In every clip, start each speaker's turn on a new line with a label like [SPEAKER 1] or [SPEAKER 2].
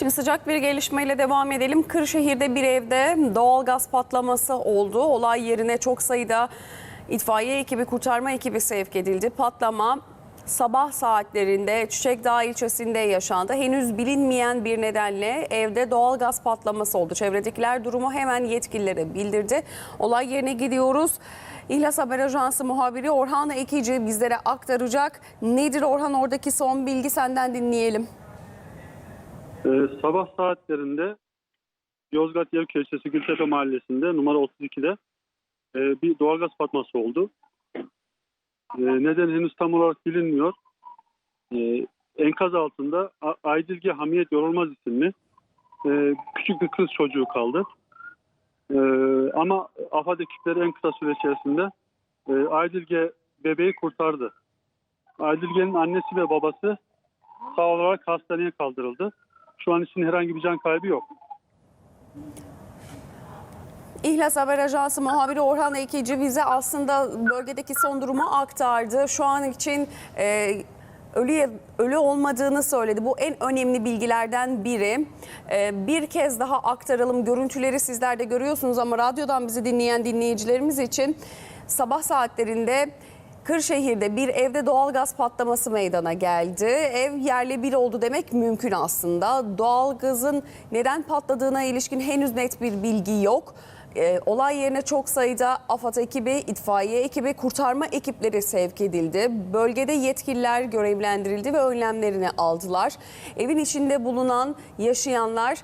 [SPEAKER 1] Şimdi sıcak bir gelişmeyle devam edelim. Kırşehir'de bir evde doğal gaz patlaması oldu. Olay yerine çok sayıda itfaiye ekibi, kurtarma ekibi sevk edildi. Patlama sabah saatlerinde Çiçekdağ ilçesinde yaşandı. Henüz bilinmeyen bir nedenle evde doğal gaz patlaması oldu. Çevredekiler durumu hemen yetkililere bildirdi. Olay yerine gidiyoruz. İhlas Haber Ajansı muhabiri Orhan Ekici bizlere aktaracak. Nedir Orhan oradaki son bilgi senden dinleyelim.
[SPEAKER 2] Ee, sabah saatlerinde Yozgat ilçesi Gültepe mahallesinde numara 32'de e, bir doğalgaz patlaması oldu. E, neden henüz tam olarak bilinmiyor. E, enkaz altında A- Aydilge Hamiyet Yorulmaz isimli e, küçük bir kız çocuğu kaldı. E, ama AFAD ekipleri en kısa süre içerisinde e, Aydilge bebeği kurtardı. Aydilge'nin annesi ve babası sağ olarak hastaneye kaldırıldı. Şu an için herhangi bir can kaybı yok.
[SPEAKER 1] İhlas Haber Ajansı muhabiri Orhan Ekici bize aslında bölgedeki son durumu aktardı. Şu an için e, ölü ölü olmadığını söyledi. Bu en önemli bilgilerden biri. E, bir kez daha aktaralım. Görüntüleri sizler de görüyorsunuz ama radyodan bizi dinleyen dinleyicilerimiz için sabah saatlerinde Kırşehir'de bir evde doğalgaz patlaması meydana geldi. Ev yerle bir oldu demek mümkün aslında. Doğalgazın neden patladığına ilişkin henüz net bir bilgi yok. Ee, olay yerine çok sayıda AFAD ekibi, itfaiye ekibi, kurtarma ekipleri sevk edildi. Bölgede yetkililer görevlendirildi ve önlemlerini aldılar. Evin içinde bulunan yaşayanlar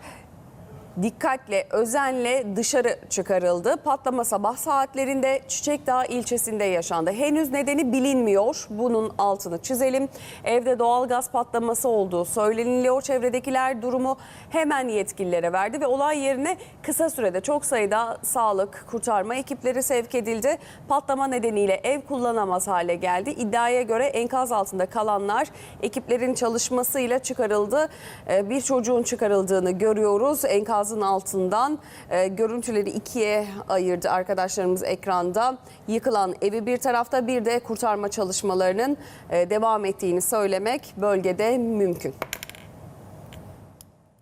[SPEAKER 1] dikkatle, özenle dışarı çıkarıldı. Patlama sabah saatlerinde Çiçekdağ ilçesinde yaşandı. Henüz nedeni bilinmiyor. Bunun altını çizelim. Evde doğal gaz patlaması olduğu söyleniliyor. Çevredekiler durumu hemen yetkililere verdi ve olay yerine kısa sürede çok sayıda sağlık, kurtarma ekipleri sevk edildi. Patlama nedeniyle ev kullanamaz hale geldi. İddiaya göre enkaz altında kalanlar ekiplerin çalışmasıyla çıkarıldı. Ee, Bir çocuğun çıkarıldığını görüyoruz. Enkazın altından e, görüntüleri ikiye ayırdı arkadaşlarımız ekranda. Yıkılan evi bir tarafta bir de kurtarma çalışmalarının e, devam ettiğini söylemek bölgede mümkün.